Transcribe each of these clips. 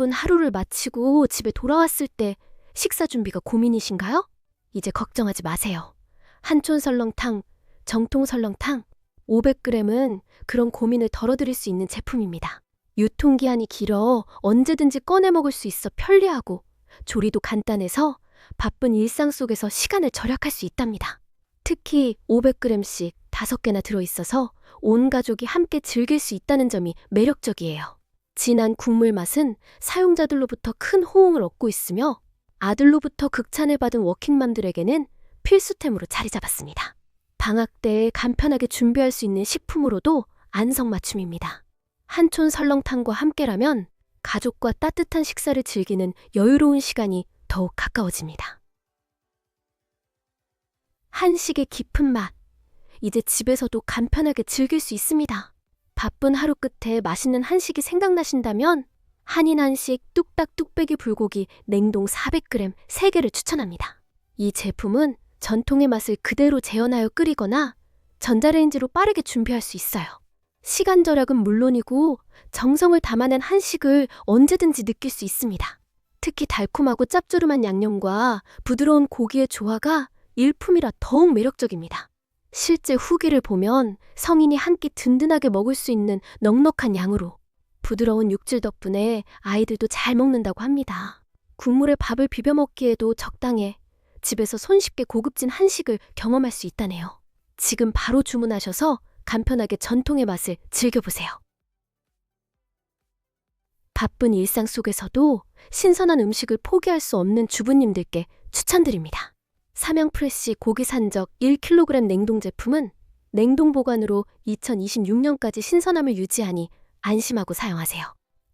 바쁜 하루를 마치고 집에 돌아왔을 때 식사 준비가 고민이신가요? 이제 걱정하지 마세요. 한촌 설렁탕, 정통 설렁탕 500g은 그런 고민을 덜어드릴 수 있는 제품입니다. 유통기한이 길어 언제든지 꺼내 먹을 수 있어 편리하고 조리도 간단해서 바쁜 일상 속에서 시간을 절약할 수 있답니다. 특히 500g씩 5개나 들어있어서 온 가족이 함께 즐길 수 있다는 점이 매력적이에요. 진한 국물 맛은 사용자들로부터 큰 호응을 얻고 있으며 아들로부터 극찬을 받은 워킹맘들에게는 필수템으로 자리 잡았습니다. 방학 때 간편하게 준비할 수 있는 식품으로도 안성맞춤입니다. 한촌 설렁탕과 함께라면 가족과 따뜻한 식사를 즐기는 여유로운 시간이 더욱 가까워집니다. 한식의 깊은 맛. 이제 집에서도 간편하게 즐길 수 있습니다. 바쁜 하루 끝에 맛있는 한식이 생각나신다면 한인 한식 뚝딱 뚝배기 불고기 냉동 400g 3개를 추천합니다. 이 제품은 전통의 맛을 그대로 재현하여 끓이거나 전자레인지로 빠르게 준비할 수 있어요. 시간 절약은 물론이고 정성을 담아낸 한식을 언제든지 느낄 수 있습니다. 특히 달콤하고 짭조름한 양념과 부드러운 고기의 조화가 일품이라 더욱 매력적입니다. 실제 후기를 보면 성인이 한 끼 든든하게 먹을 수 있는 넉넉한 양으로 부드러운 육질 덕분에 아이들도 잘 먹는다고 합니다. 국물에 밥을 비벼 먹기에도 적당해 집에서 손쉽게 고급진 한식을 경험할 수 있다네요. 지금 바로 주문하셔서 간편하게 전통의 맛을 즐겨보세요. 바쁜 일상 속에서도 신선한 음식을 포기할 수 없는 주부님들께 추천드립니다. 삼양 프레시 고기 산적 1kg 냉동 제품은 냉동 보관으로 2026년까지 신선함을 유지하니 안심하고 사용하세요.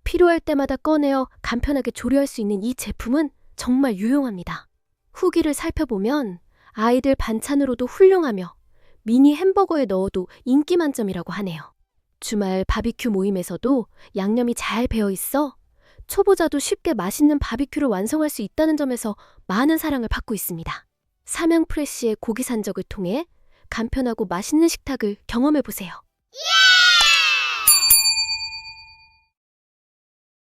필요할 때마다 꺼내어 간편하게 조리할 수 있는 이 제품은 정말 유용합니다. 후기를 살펴보면 아이들 반찬으로도 훌륭하며 미니 햄버거에 넣어도 인기 만점이라고 하네요. 주말 바비큐 모임에서도 양념이 잘 배어 있어 초보자도 쉽게 맛있는 바비큐를 완성할 수 있다는 점에서 많은 사랑을 받고 있습니다. 삼양 프레시의 고기 산적을 통해 간편하고 맛있는 식탁을 경험해 보세요.